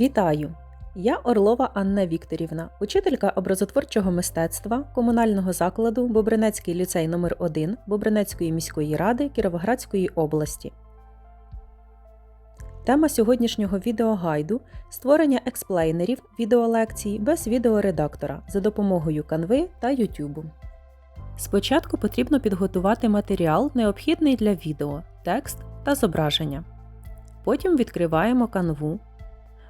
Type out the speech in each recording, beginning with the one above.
Вітаю! Я Орлова Анна Вікторівна, учителька образотворчого мистецтва комунального закладу Бобринецький ліцей номер 1 Бобринецької міської ради Кіровоградської області. Тема сьогоднішнього відеогайду створення експлейнерів відеолекцій без відеоредактора за допомогою Canva та YouTube. Спочатку потрібно підготувати матеріал, необхідний для відео, текст та зображення. Потім відкриваємо канву.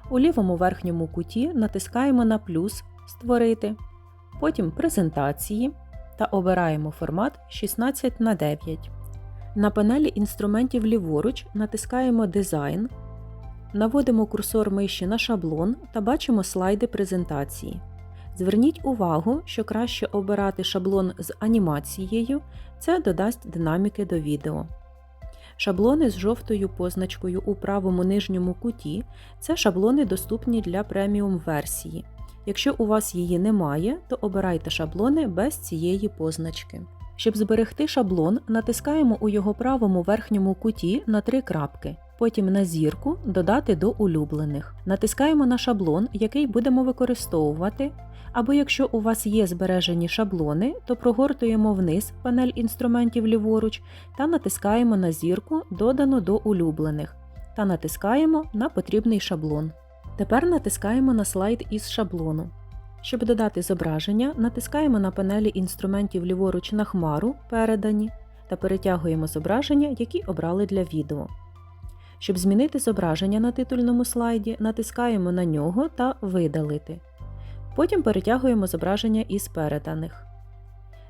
У лівому верхньому куті натискаємо на плюс Створити, потім Презентації та обираємо формат 16 на 9. На панелі інструментів ліворуч натискаємо Дизайн, наводимо курсор миші на шаблон та бачимо слайди презентації. Зверніть увагу, що краще обирати шаблон з анімацією, це додасть динаміки до відео. Шаблони з жовтою позначкою у правому нижньому куті це шаблони доступні для преміум версії. Якщо у вас її немає, то обирайте шаблони без цієї позначки. Щоб зберегти шаблон, натискаємо у його правому верхньому куті на три крапки. Потім на зірку Додати до улюблених. Натискаємо на шаблон, який будемо використовувати. Або якщо у вас є збережені шаблони, то прогортуємо вниз панель інструментів ліворуч та натискаємо на зірку Додано до улюблених та натискаємо на потрібний шаблон. Тепер натискаємо на слайд із шаблону. Щоб додати зображення, натискаємо на панелі інструментів ліворуч на хмару Передані та перетягуємо зображення, які обрали для відео. Щоб змінити зображення на титульному слайді, натискаємо на нього та Видалити. Потім перетягуємо зображення із переданих.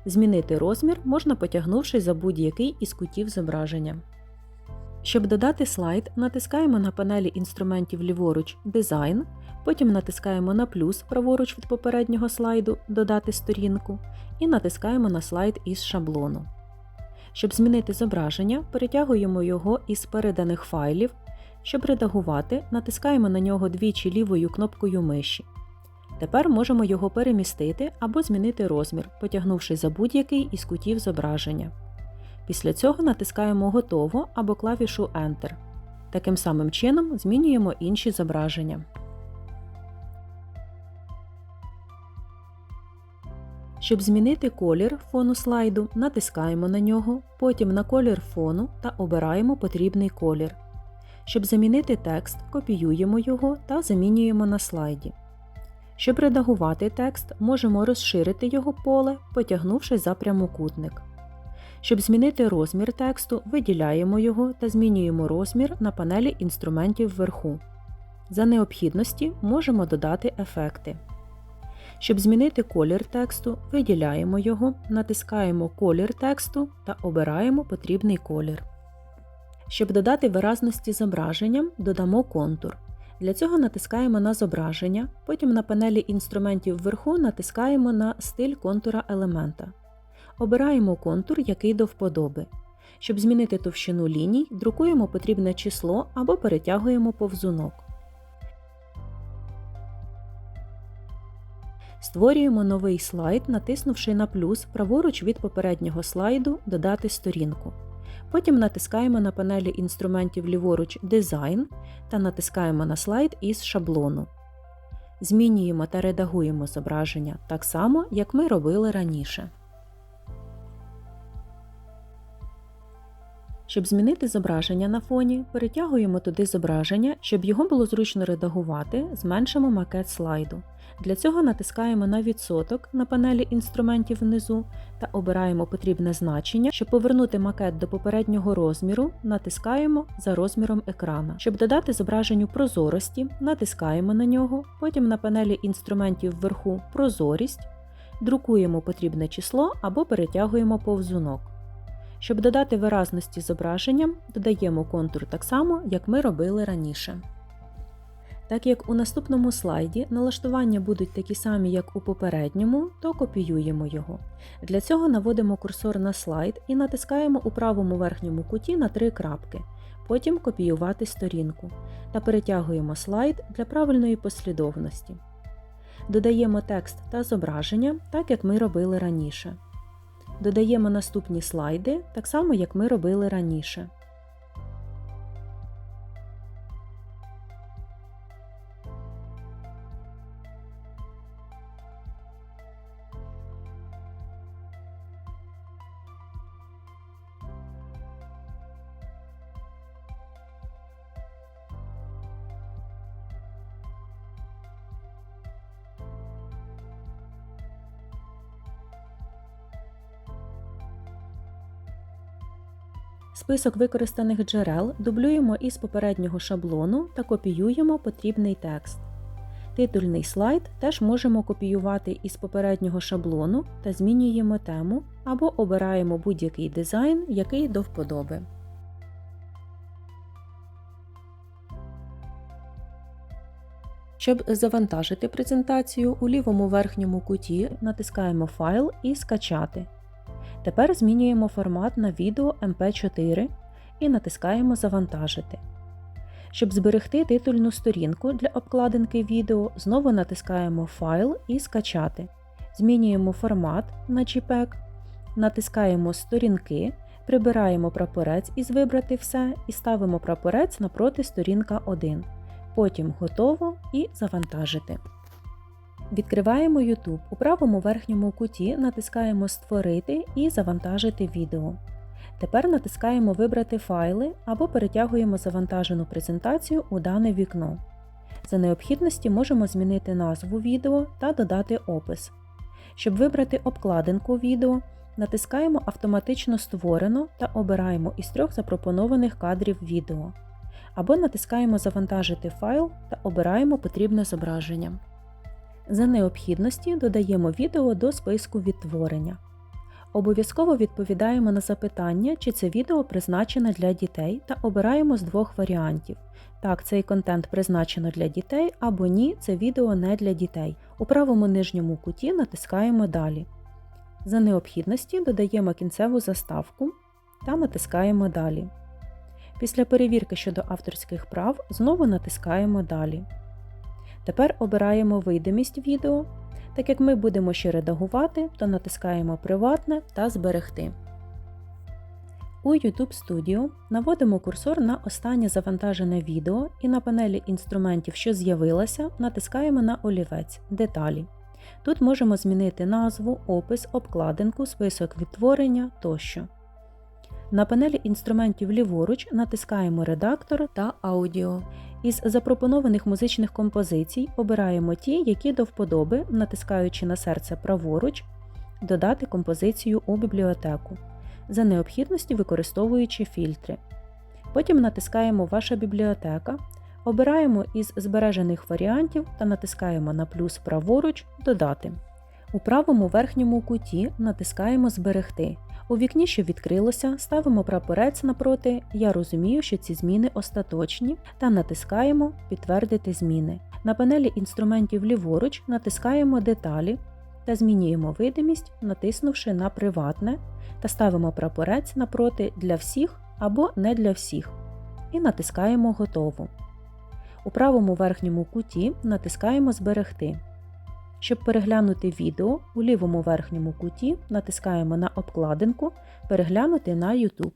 Змінити розмір можна потягнувши за будь-який із кутів зображення. Щоб додати слайд, натискаємо на панелі інструментів ліворуч Дизайн, потім натискаємо на плюс праворуч від попереднього слайду Додати сторінку і натискаємо на слайд із шаблону. Щоб змінити зображення, перетягуємо його із переданих файлів. Щоб редагувати, натискаємо на нього двічі лівою кнопкою миші. Тепер можемо його перемістити або змінити розмір, потягнувши за будь-який із кутів зображення. Після цього натискаємо Готово або клавішу Enter. Таким самим чином змінюємо інші зображення. Щоб змінити колір фону слайду, натискаємо на нього, потім на колір фону та обираємо потрібний колір. Щоб замінити текст, копіюємо його та замінюємо на слайді. Щоб редагувати текст, можемо розширити його поле, потягнувши за прямокутник. Щоб змінити розмір тексту, виділяємо його та змінюємо розмір на панелі інструментів вверху. За необхідності можемо додати ефекти. Щоб змінити колір тексту, виділяємо його, натискаємо Колір тексту та обираємо потрібний колір. Щоб додати виразності зображенням, додамо контур. Для цього натискаємо на зображення, потім на панелі інструментів вверху натискаємо на стиль контура елемента. Обираємо контур, який до вподоби. Щоб змінити товщину ліній, друкуємо потрібне число або перетягуємо повзунок. Створюємо новий слайд, натиснувши на плюс праворуч від попереднього слайду Додати сторінку. Потім натискаємо на панелі інструментів ліворуч Дизайн та натискаємо на слайд із шаблону. Змінюємо та редагуємо зображення так само, як ми робили раніше. Щоб змінити зображення на фоні, перетягуємо туди зображення, щоб його було зручно редагувати, зменшимо макет слайду. Для цього натискаємо на відсоток на панелі інструментів внизу та обираємо потрібне значення. Щоб повернути макет до попереднього розміру, натискаємо за розміром екрана. Щоб додати зображенню прозорості, натискаємо на нього, потім на панелі інструментів вверху Прозорість, друкуємо потрібне число або перетягуємо повзунок. Щоб додати виразності зображенням, додаємо контур так само, як ми робили раніше. Так як у наступному слайді налаштування будуть такі самі, як у попередньому, то копіюємо його. Для цього наводимо курсор на слайд і натискаємо у правому верхньому куті на три крапки, потім Копіювати сторінку та перетягуємо слайд для правильної послідовності. Додаємо текст та зображення, так як ми робили раніше. Додаємо наступні слайди, так само як ми робили раніше. Список використаних джерел дублюємо із попереднього шаблону та копіюємо потрібний текст. Титульний слайд теж можемо копіювати із попереднього шаблону та змінюємо тему або обираємо будь-який дизайн, який до вподоби. Щоб завантажити презентацію, у лівому верхньому куті натискаємо Файл і Скачати. Тепер змінюємо формат на відео MP4 і натискаємо Завантажити. Щоб зберегти титульну сторінку для обкладинки відео, знову натискаємо Файл і Скачати. Змінюємо формат на JPEG, натискаємо Сторінки, прибираємо прапорець із Вибрати все і ставимо прапорець напроти сторінка 1. Потім Готово і Завантажити. Відкриваємо YouTube. У правому верхньому куті натискаємо Створити і Завантажити відео. Тепер натискаємо Вибрати файли або перетягуємо завантажену презентацію у дане вікно. За необхідності можемо змінити назву відео та додати опис. Щоб вибрати обкладинку відео, натискаємо Автоматично створено та обираємо із трьох запропонованих кадрів відео. Або натискаємо Завантажити файл та обираємо потрібне зображення. За необхідності додаємо відео до списку відтворення. Обов'язково відповідаємо на запитання, чи це відео призначене для дітей, та обираємо з двох варіантів. Так, цей контент призначено для дітей або ні, це відео не для дітей. У правому нижньому куті натискаємо Далі. За необхідності додаємо кінцеву заставку та натискаємо Далі. Після перевірки щодо авторських прав знову натискаємо Далі. Тепер обираємо видимість відео. Так як ми будемо ще редагувати, то натискаємо Приватне та Зберегти. У YouTube Studio наводимо курсор на останнє завантажене відео і на панелі інструментів, що з'явилася, натискаємо на олівець Деталі. Тут можемо змінити назву, опис, обкладинку, список відтворення тощо. На панелі інструментів ліворуч натискаємо Редактор та Аудіо. Із запропонованих музичних композицій обираємо ті, які до вподоби, натискаючи на серце праворуч, додати композицію у бібліотеку, за необхідності використовуючи фільтри. Потім натискаємо Ваша бібліотека, обираємо із збережених варіантів та натискаємо на плюс праворуч Додати. У правому верхньому куті натискаємо Зберегти. У вікні, що відкрилося, ставимо прапорець напроти Я розумію, що ці зміни остаточні, та натискаємо Підтвердити зміни. На панелі інструментів ліворуч натискаємо Деталі та змінюємо видимість, натиснувши на Приватне та ставимо прапорець напроти Для всіх або не для всіх. І натискаємо Готово. У правому верхньому куті натискаємо Зберегти. Щоб переглянути відео, у лівому верхньому куті натискаємо на обкладинку Переглянути на YouTube.